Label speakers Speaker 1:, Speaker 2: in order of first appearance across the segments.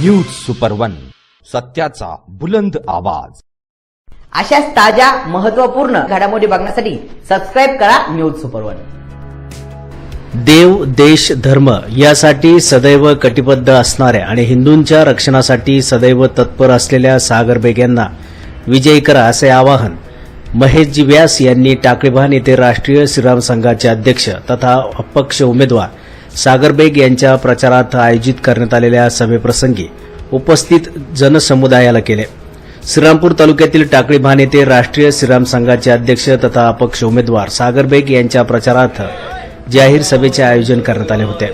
Speaker 1: News super one सत्याचा बुलंद आवाज.
Speaker 2: अशाच ताज्या महत्त्वपूर्ण घडामोडी बघण्यासाठी सबस्क्राईब करा न्यूज सुपर वन
Speaker 3: देव देश धर्म यासाठी सदैव कटिबद्ध असणाऱ्या आणि हिंदूंच्या रक्षणासाठी सदैव तत्पर असलेल्या सागर बेग यांना विजयी करा असे आवाहन महेशजी व्यास यांनी टाकळीभान येथे राष्ट्रीय श्रीराम संघाचे अध्यक्ष तथा अपक्ष उमेदवार सागर बेग यांच्या प्रचारार्थ आयोजित करण्यात आलेल्या सभेप्रसंगी उपस्थित जनसमुदायाला केले. श्रीरामपूर तालुक्यातील टाकळीभान येथे राष्ट्रीय श्रीराम संघाचे अध्यक्ष तथा अपक्ष उमेदवार सागर बेग यांच्या प्रचारार्थ जाहीर सभेचे आयोजन करण्यात आले होते.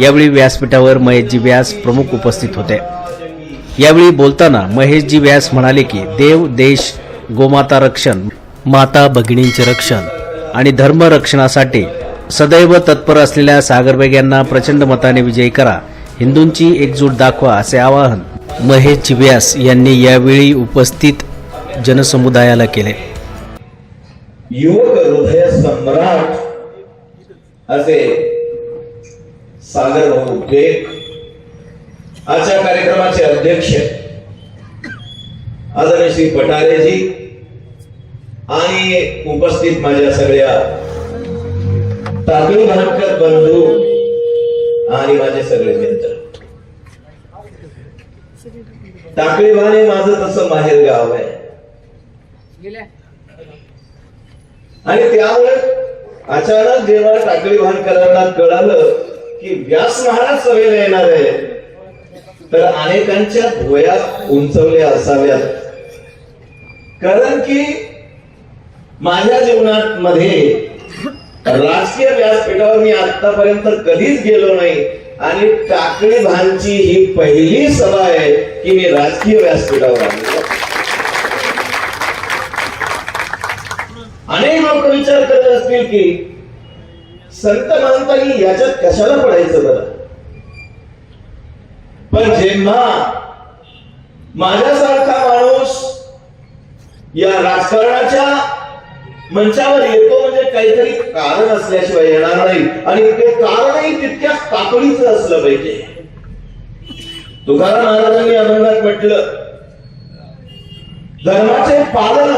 Speaker 3: यावेळी व्यासपीठावर महेशजी व्यास प्रमुख उपस्थित होते. यावेळी बोलताना महेशजी व्यास म्हणाले की देव देश गोमाता रक्षण माता भगिनींचे रक्षण आणि धर्म रक्षणासाठी सदैव तत्पर असलेल्या सागरबेग यांना प्रचंड मताने विजयी करा. हिंदूंची एकजूट दाखवा असे आवाहन महेश व्यास यांनी यावेळी उपस्थित जनसमुदायाला केले.
Speaker 4: युवक हृदय सम्राट असे सागर भाऊ बेग आजच्या कार्यक्रमाचे अध्यक्ष आदरणीय श्री पटारेजी आणि उपस्थित माझ्या सगळ्या ताकडी भानकर बंधू आणि माझे सगळे मित्र. टाकळी भान हे माझं तसं माहेर गाव आहे. आणि त्यामुळे अचानक जेव्हा टाकळी भानकरांना कळालं की व्यास महाराज सभेला येणार आहे तर अनेकांच्या भोया उंचवल्या असाव्यात. कारण की माझ्या जीवनात मध्ये राजकीय व्यासपीठावर मी आतापर्यंत कधीच गेलो नाही. आणि टाकळी भानची ही पहिली सभा आहे की मी राजकीय व्यासपीठावर आलो. अनेक लोक विचार करत असतील की संत महंतांनी याच्यात कशाला पडायचं बरं? पण जेव्हा माझ्यासारखा माणूस या राजकारणाच्या मंचावर येतो काहीतरी कारण असल्याशिवाय येणार नाही. आणि ते कारणही तितक्या ताकदीचं असलं पाहिजे. तुकाराम महाराजांनी अभंगात म्हटलं धर्माचे पालन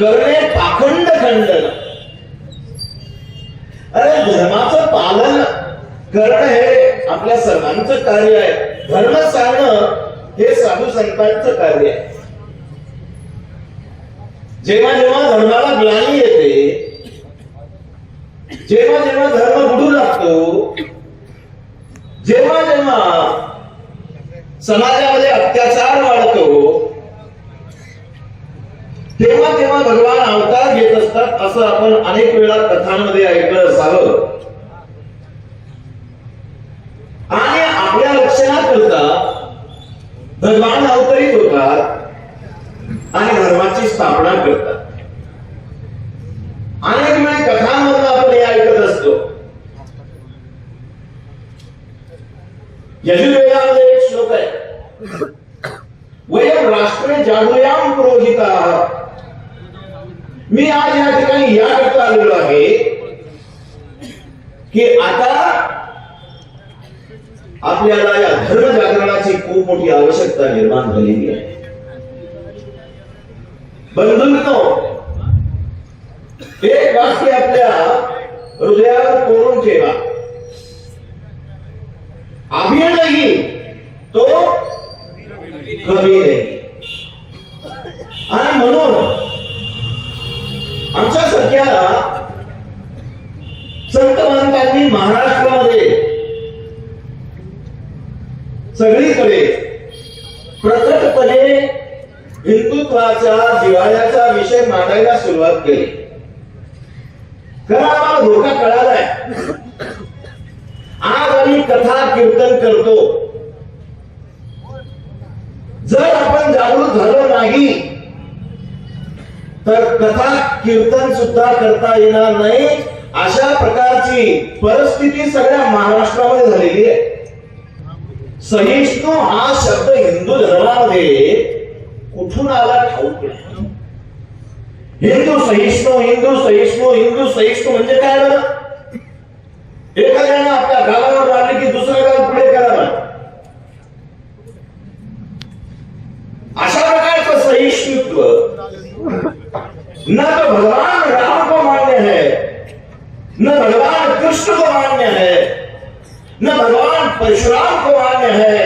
Speaker 4: करणे पाखंड खंडन अरे धर्माचं पालन करणं हे आपल्या सर्वांचं कार्य आहे. धर्म सांगणं हे साधू संतांचं कार्य आहे. जेव्हा जेव्हा धर्माला ग्लानी येते जेव्हा जेव्हा धर्म बुडू लागतो जेव्हा जेव्हा समाजामध्ये अत्याचार वाढतो तेव्हा तेव्हा भगवान अवतार घेत असतात असं आपण अनेक वेळा कथांमध्ये ऐकलं असावं. आणि आपल्या रक्षणाकरता भगवान अवतरित होतात. आणि धर्माची स्थापना करतात अनेक वेळी कथांमधून आपण हे। ऐकत असतो यजुर्वेदामध्ये एक श्लोक आहे वयम राष्ट्रे जागृयाम पुरोहिता। मी आज या ठिकाणी याकरता आलेलो आहे की आता आपल्याला या धर्म जागरणाची खूप मोठी आवश्यकता निर्माण झालेली आहे बंधूंनो एक वाक्य आपल्या हृदयावर कोरून ठेवा. आम्ही नाही तो कमी नाही आणि म्हणून आमच्या सध्याला संत महंतांनी महाराष्ट्रामध्ये सगळीकडे प्रकटपणे हिंदुत्वाचा जिव्हाळ्याचा विषय मांडायला सुरुवात केली. खरं आम्हाला धोका कळालाय. आज आम्ही कथा कीर्तन करतो. जर आपण जागृत झालो नाही तर कथा कीर्तन सुद्धा करता येणार नाही अशा प्रकारची परिस्थिती सगळ्या महाराष्ट्रामध्ये झालेली आहे. सहिष्णू हा शब्द हिंदू धर्मामध्ये कुठून आला ठाऊक हिंदू सहिष्णु हिंदू सहिष्णु हिंदू सहिष्णु म्हणजे काय ना एखाद्यानं आपल्या गावावर की दुसरं गाव पुढे करावं अशा प्रकारचं सहिष्णुत्व न तो भगवान राम को मान्य है, न भगवान कृष्ण को मान्य है, न भगवान परशुराम को मान्य है,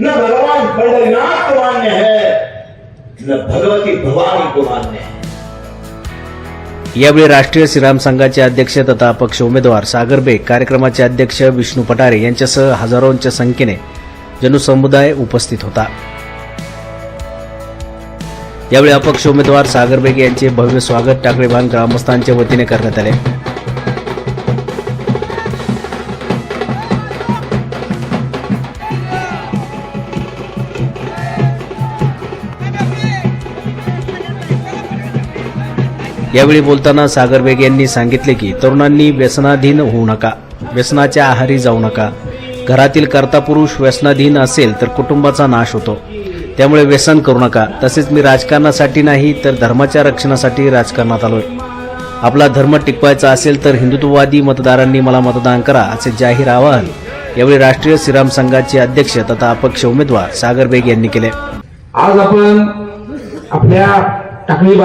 Speaker 4: न भगवान बद्रीनाथ को मान्य है। भगवती भवानी को मान्य है।
Speaker 3: यावेळी राष्ट्रीय श्रीराम संघाचे अध्यक्ष तथा अपक्ष उमेदवार सागर बेग कार्यक्रमाचे अध्यक्ष विष्णू पटारे यांच्यासह हजारोंच्या संख्येने जनसमुदाय उपस्थित होता. यावेळी अपक्ष उमेदवार सागर बेग यांचे भव्य स्वागत टाकळीबांध ग्रामस्थांच्या वतीने करण्यात आले. यावेळी बोलताना सागर बेग यांनी सांगितले की तरुणांनी व्यसनाधीन होऊ नका. व्यसनाच्या आहारी जाऊ नका. घरातील कर्ता पुरुष व्यसनाधीन असेल तर कुटुंबाचा नाश होतो. त्यामुळे व्यसन करू नका. तसेच मी राजकारणासाठी नाही तर धर्माच्या रक्षणासाठी राजकारणात आलोय. आपला धर्म टिकवायचा असेल तर हिंदुत्ववादी मतदारांनी मला मतदान करा असे जाहीर आवाहन यावेळी राष्ट्रीय श्रीराम संघाचे अध्यक्ष तथा अपक्ष उमेदवार सागर बेग यांनी केले.
Speaker 5: आज आपण आपल्या टाकळी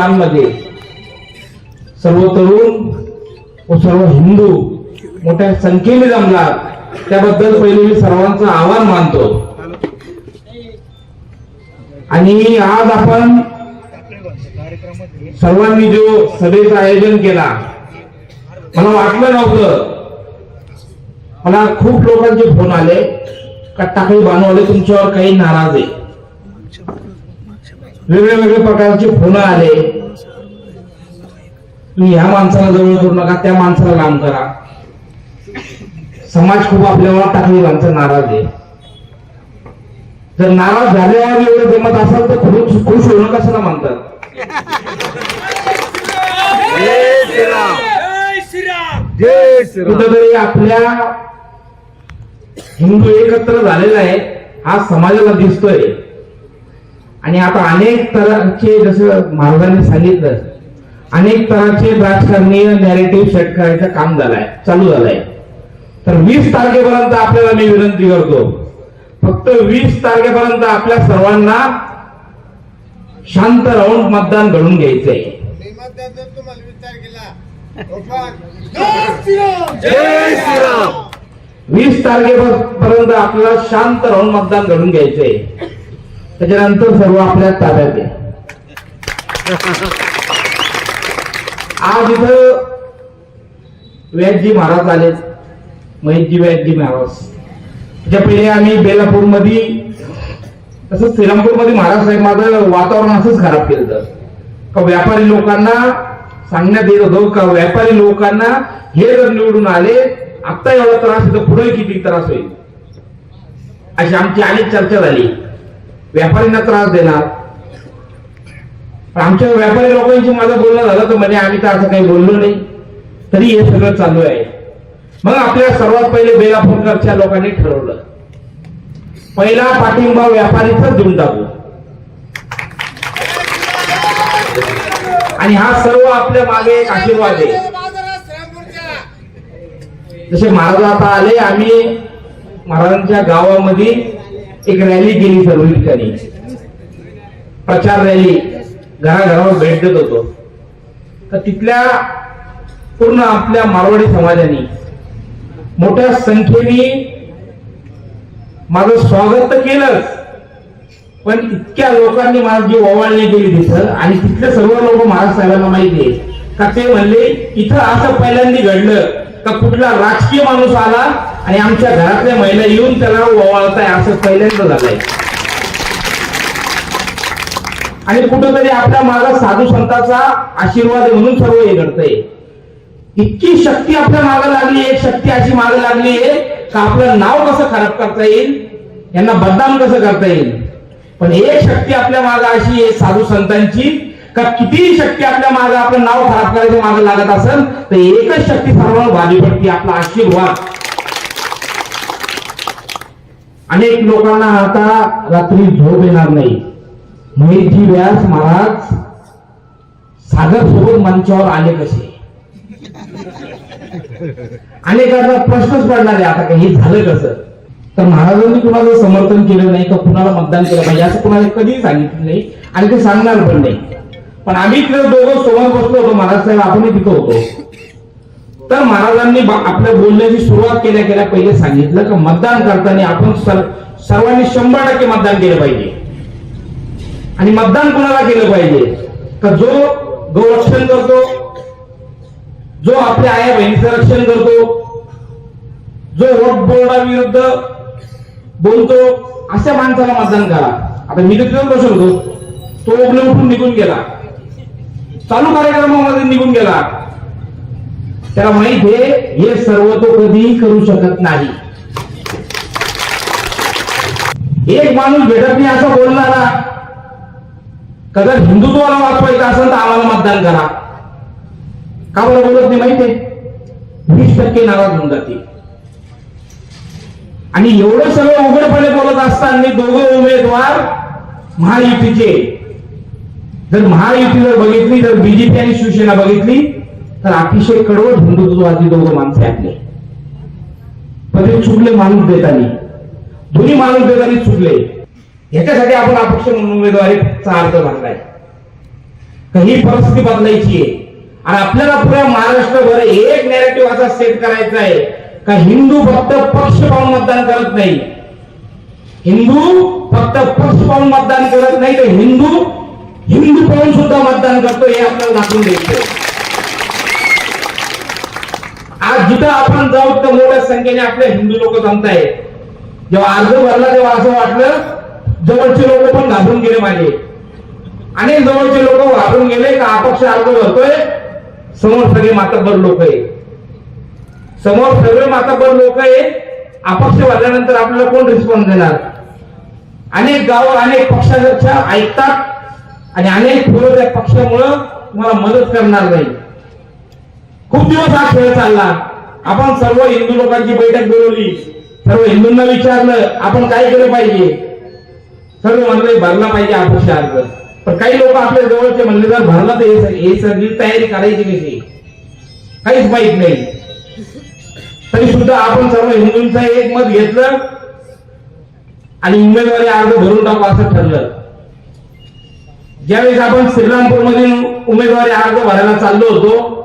Speaker 5: सर्व तरुण व सर्व हिंदू मोठ्या संख्येने जमणार. त्याबद्दल पहिले मी सर्वांचं आव्हान मानतो. आणि आज आपण सर्वांनी जो सभेचं आयोजन केला मला वाटलं नव्हतं. मला खूप लोकांचे फोन आले. का टाकळी बांधवले तुमच्यावर काही नाराज आहे. वेगळे वेगळे प्रकारचे फोन आले. तुम्ही ह्या माणसाला जवळ करू नका त्या माणसाला लांब करा. समाज खूप आपल्यावर टाकली माणसं नाराज आहे. जर नाराज झाल्यावर एवढं जमत असाल तर खुश खुश होणं कशाला म्हणतात? कुठेतरी आपल्या हिंदू एकत्र झालेला आहे हा समाजाला दिसतोय. आणि आता अनेक तऱ्हाचे जसं महाराजांनी सांगितलं अनेक तऱ्हाचे राजकारणीय नॅरेटिव्ह सेट करायचं काम झालंय चालू झालंय. तर वीस तारखेपर्यंत आपल्याला मी विनंती करतो फक्त वीस तारखेपर्यंत आपल्या सर्वांना शांत राहून मतदान घडून घ्यायचंय.
Speaker 6: तुम्हाला विचार केला
Speaker 5: वीस तारखेपर्यंत आपल्याला शांत राहून मतदान घडून घ्यायचंय. त्याच्यानंतर सर्व आपल्या ताब्यात आहे. आज इथं व्यासजी महाराज आलेत महेशजी व्यासजी महाराज. त्याच्या पहिले आम्ही बेलापूरमध्ये तसंच श्रीरामपूरमध्ये महाराज साहेब माझं वातावरण असंच खराब केलं तर का व्यापारी लोकांना सांगण्यात येत होतो का व्यापारी लोकांना हे जर निवडून आले आता एवढा त्रास येतो पुढे किती त्रास होईल? अशी आमची अनेक चर्चा झाली. व्यापाऱ्यांना त्रास देणार. पण आमच्या व्यापारी लोकांशी माझं बोलणं झालं तर म्हणे आम्ही तर असं काही बोललो नाही. तरी हे सगळं चालू आहे. मग आपल्या सर्वात पहिले बेलापूरकरच्या लोकांनी ठरवलं. पहिला पाठिंबा व्यापारीचाच देऊन टाकू आणि हा सर्व आपल्या मागे एक आशीर्वाद आहे. जसे महाराज आता आले आम्ही महाराजांच्या गावामध्ये एक रॅली केली सर्व ठिकाणी प्रचार रॅली. घराघरावर भेट देत होतो. तर तिथल्या पूर्ण आपल्या मारवाडी समाजाने मोठ्या संख्येने माझं स्वागत तर केलंच पण इतक्या लोकांनी माझी ओवाळणी केली तिथं आणि तिथले सर्व लोक महाराज साहेबांना माहिती आहे. का ते म्हणले इथं असं पहिल्यांदा घडलं का कुठला राजकीय माणूस आला आणि आमच्या घरातल्या महिला येऊन त्याला ओवाळताय असं पहिल्यांदा झालंय. आणि कुठंतरी आपल्या मागे साधू संतांचा आशीर्वाद म्हणून सर्व हे घडतंय. इतकी शक्ती आपल्या मागे लागली एक शक्ती अशी मागे लागली आहे का आपलं नाव कसं खराब करता येईल? यांना बदनाम कसं करता येईल? पण एक शक्ती आपल्या मागे अशी आहे साधू संतांची का कितीही शक्ती आपल्या मागे आपलं नाव खराब करायचं मागे लागत असेल तर एकच शक्ती सर्वांना भाजी पडते आपला आशीर्वाद. अनेक लोकांना आता रात्री झोप येणार नाही. मुळीजी व्यास महाराज सागर सोबत मंचावर आले कसे? अनेकांना प्रश्नच पडणार आहे आता काही झालं कसं? तर महाराजांनी कुणाला समर्थन केलं नाही का कुणाला मतदान केलं पाहिजे असं कुणाला कधीही सांगितलं नाही आणि ते सांगणार पण नाही. पण आम्ही तिथं दोघं समोर बसलो होतो महाराज साहेब आपणही तिथं होतो. तर महाराजांनी आपल्या बोलण्याची सुरुवात केल्या केल्या पहिले सांगितलं की मतदान करताना आपण सर्व- सर्वांनी शंभर टक्के मतदान केलं पाहिजे. आणि मतदान कोणाला केलं पाहिजे? तर जो गोरक्षण करतो जो आपल्या आया बहिणीचं रक्षण करतो जो वोट बोर्डाविरुद्ध बोलतो अशा माणसाला मतदान करा. आता मी तर तिथं होतो तो उघडे उठून निघून गेला. चालू कार्यक्रमामध्ये निघून गेला. त्याला माहीत आहे हे सर्व तो कधीही करू शकत नाही. एक माणूस भेटत नाही असं बोलणारा कदर हिंदुत्वाला वाचवायचं असेल तर आम्हाला मतदान करा. का बरं बोलत नाही माहितीये वीस टक्के नाराज होऊन जाते आणि एवढं सगळं उघडपणे बोलत असताना दोघं उमेदवार महायुतीचे. जर महायुती जर बघितली जर बीजेपी आणि शिवसेना बघितली तर अतिशय कडवट हिंदुत्ववादी दोघं माणसे आपले पण ते चुकले माणूस देतानी. दोन्ही माणूस देतानी चुकले. ह्याच्यासाठी आपण अपक्ष म्हणून उमेदवारीचा अर्ज भरलाय ही परिस्थिती बदलायची आहे. आणि आपल्याला पुऱ्या महाराष्ट्रभर एक नॅरेटिव्ह असा सेट करायचा आहे का हिंदू फक्त पक्ष पाहून मतदान करत नाही. हिंदू फक्त पक्ष पाहून मतदान करत नाही तर हिंदू हिंदू पाहून सुद्धा मतदान करतो हे आपल्याला दाखवून द्यायचं आज जिथं आपण जाऊ तर मोठ्या संख्येने आपले हिंदू लोक जमतायत. जेव्हा अर्ज भरला तेव्हा असं वाटलं जवळचे लोक पण घाबरून गेले माझे अनेक जवळचे लोक घाबरून गेले का अपक्ष अर्ज भरतोय समोर सगळे मातब्बर लोक आहे. समोर सगळे मातब्बर लोक आहे. अपक्ष वाजल्यानंतर आपल्याला कोण रिस्पॉन्स देणार? अनेक गाव अनेक पक्षाच्या ऐकतात आणि अनेक फुलं त्या पक्षामुळं तुम्हाला मदत करणार नाही. खूप दिवस हा खेळ चालला. आपण सर्व हिंदू लोकांची बैठक बोलवली. सर्व हिंदूंना विचारलं आपण काय केलं पाहिजे? सर्व म्हणले भरला पाहिजे अपेक्षा अर्ज पण काही लोक आपल्या जवळचे म्हणले जर भरला तर हे सगळी तयारी करायची कशी? काहीच माहीत नाही. तरी सुद्धा आपण सर्व हिंदूंचं एक मत घेतलं आणि उमेदवारी अर्ज भरून टाकू असं ठरलं. ज्यावेळेस आपण श्रीरामपूर मधील उमेदवारी अर्ज भरायला चाललो होतो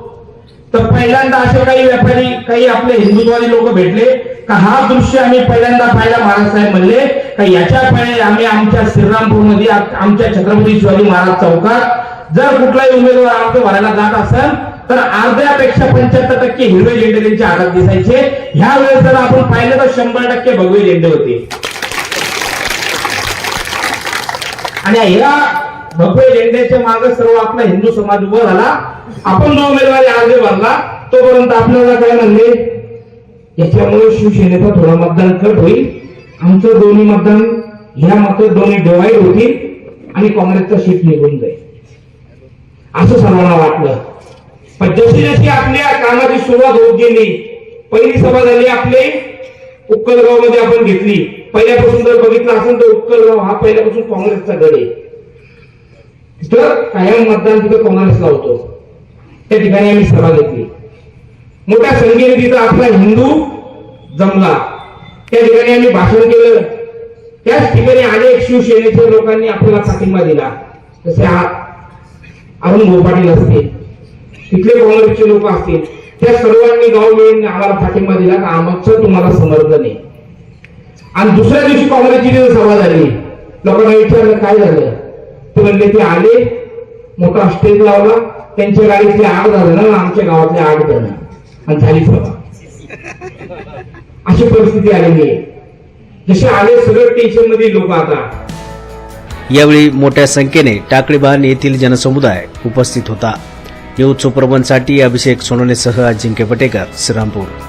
Speaker 5: तर पहिल्यांदा असे काही व्यापारी काही आपले हिंदुत्वादी लोक भेटले का हा दृश्य आम्ही पहिल्यांदा पाहिला महाराज साहेब म्हणले का याच्या पहिले आम्ही आमच्या श्रीरामपूरमध्ये आमच्या छत्रपती शिवाजी महाराज चौकात जर कुठलाही उमेदवार अर्ज भरायला जात असेल तर अर्ध्यापेक्षा पंच्याहत्तर टक्के हिरवे झेंडे त्यांच्या हातात दिसायचे. ह्या वेळेस जर आपण पाहिलं तर शंभर टक्के भगवे झेंडे होते. आणि ह्या भगवे झेंड्याच्या मार्ग सर्व आपला हिंदू समाज उभा झाला. आपण जो उमेदवारी अर्ज भरला तोपर्यंत आपल्याला काय म्हणले? याच्यामुळे शिवसेनेचा थोडा मतदान कट होईल. आमचं दोन्ही मतदान ह्या मत दोन्ही डिवाईड होतील आणि काँग्रेसचा सीट निघून जाईल. असं सर्वांना वाटलं. पण जशी जशी आपल्या कामाची सुरुवात होत गेली पहिली सभा झाली आपले उक्कलगावमध्ये आपण घेतली. पहिल्यापासून जर बघितलं असेल तर उक्कलगाव हा पहिल्यापासून काँग्रेसचा गड आहे. तर कायम मतदान तिथं काँग्रेसला होतो. त्या ठिकाणी आम्ही सभा घेतली. मोठ्या संख्येने तिथं आपला हिंदू जमला. त्या ठिकाणी आम्ही भाषण केलं. त्याच ठिकाणी अनेक शिवसेनेच्या लोकांनी आपल्याला पाठिंबा दिला. जसे अरुण गोपाटील असतील तिथले काँग्रेसचे लोक असतील त्या सर्वांनी गाव मिळून आम्हाला पाठिंबा दिला का आमचं तुम्हाला समर्थन आहे. आणि दुसऱ्या दिवशी काँग्रेसची तिथे सभा झाली. लोकांना विचारलं काय झालं? ते म्हणले ते आले मोठा स्टेज लावला त्यांच्या गाडीतले आठ झालं ना आमच्या गावातले आठ जण आणि झाली सभा अशी परिस्थिती आलेली आहे. जसे आले सगळं टेन्शनमध्ये लोक आता.
Speaker 3: यावेळी मोठ्या संख्येने टाकळीबान येथील जनसमुदाय उपस्थित होता. न्यूज सुप्रबनसाठी अभिषेक सोनोनेसह अजिंक्य पटेकर श्रीरामपूर.